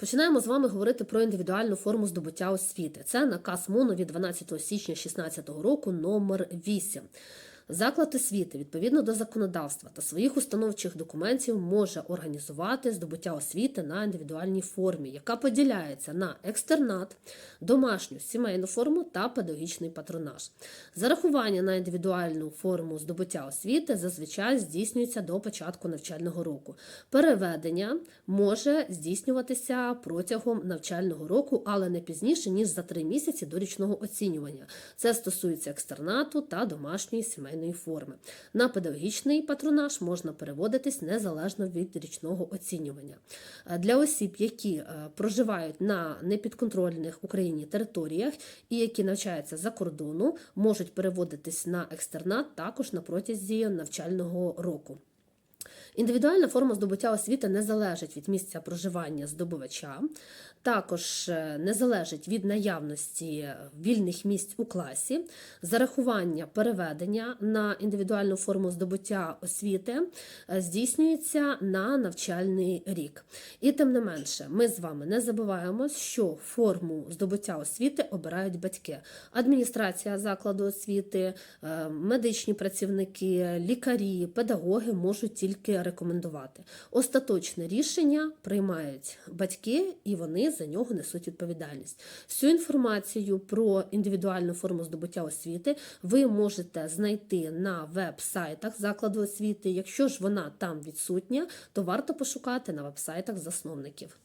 Починаємо з вами говорити про індивідуальну форму здобуття освіти. Це наказ МОНу від 12 січня 2016 року номер 8. Заклад освіти відповідно до законодавства та своїх установчих документів може організувати здобуття освіти на індивідуальній формі, яка поділяється на екстернат, домашню сімейну форму та педагогічний патронаж. Зарахування на індивідуальну форму здобуття освіти зазвичай здійснюється до початку навчального року. Переведення може здійснюватися протягом навчального року, але не пізніше ніж за три місяці до річного оцінювання. Це стосується екстернату та домашньої сімейної форми. На педагогічний патронаж можна переводитись незалежно від річного оцінювання. Е, Для осіб, які е, проживають на непідконтрольних Україні територіях і які навчаються за кордону, можуть переводитись на екстернат також на протязі навчального року. Індивідуальна форма здобуття освіти не залежить від місця проживання здобувача, також е, не залежить від наявності вільних місць у класі, зарахування переведення на індивідуальну форму здобуття освіти е, здійснюється на навчальний рік. І тим не менше, ми з вами не забуваємо, що форму здобуття освіти обирають батьки, адміністрація закладу освіти, е, медичні працівники, лікарі, педагоги можуть тільки рекомендувати. Остаточне рішення приймають батьки, і вони за нього несуть відповідальність. Всю інформацію про індивідуальну форму здобуття освіти ви можете знайти на веб-сайтах закладу освіти. Якщо ж вона там відсутня, то варто пошукати на веб-сайтах засновників.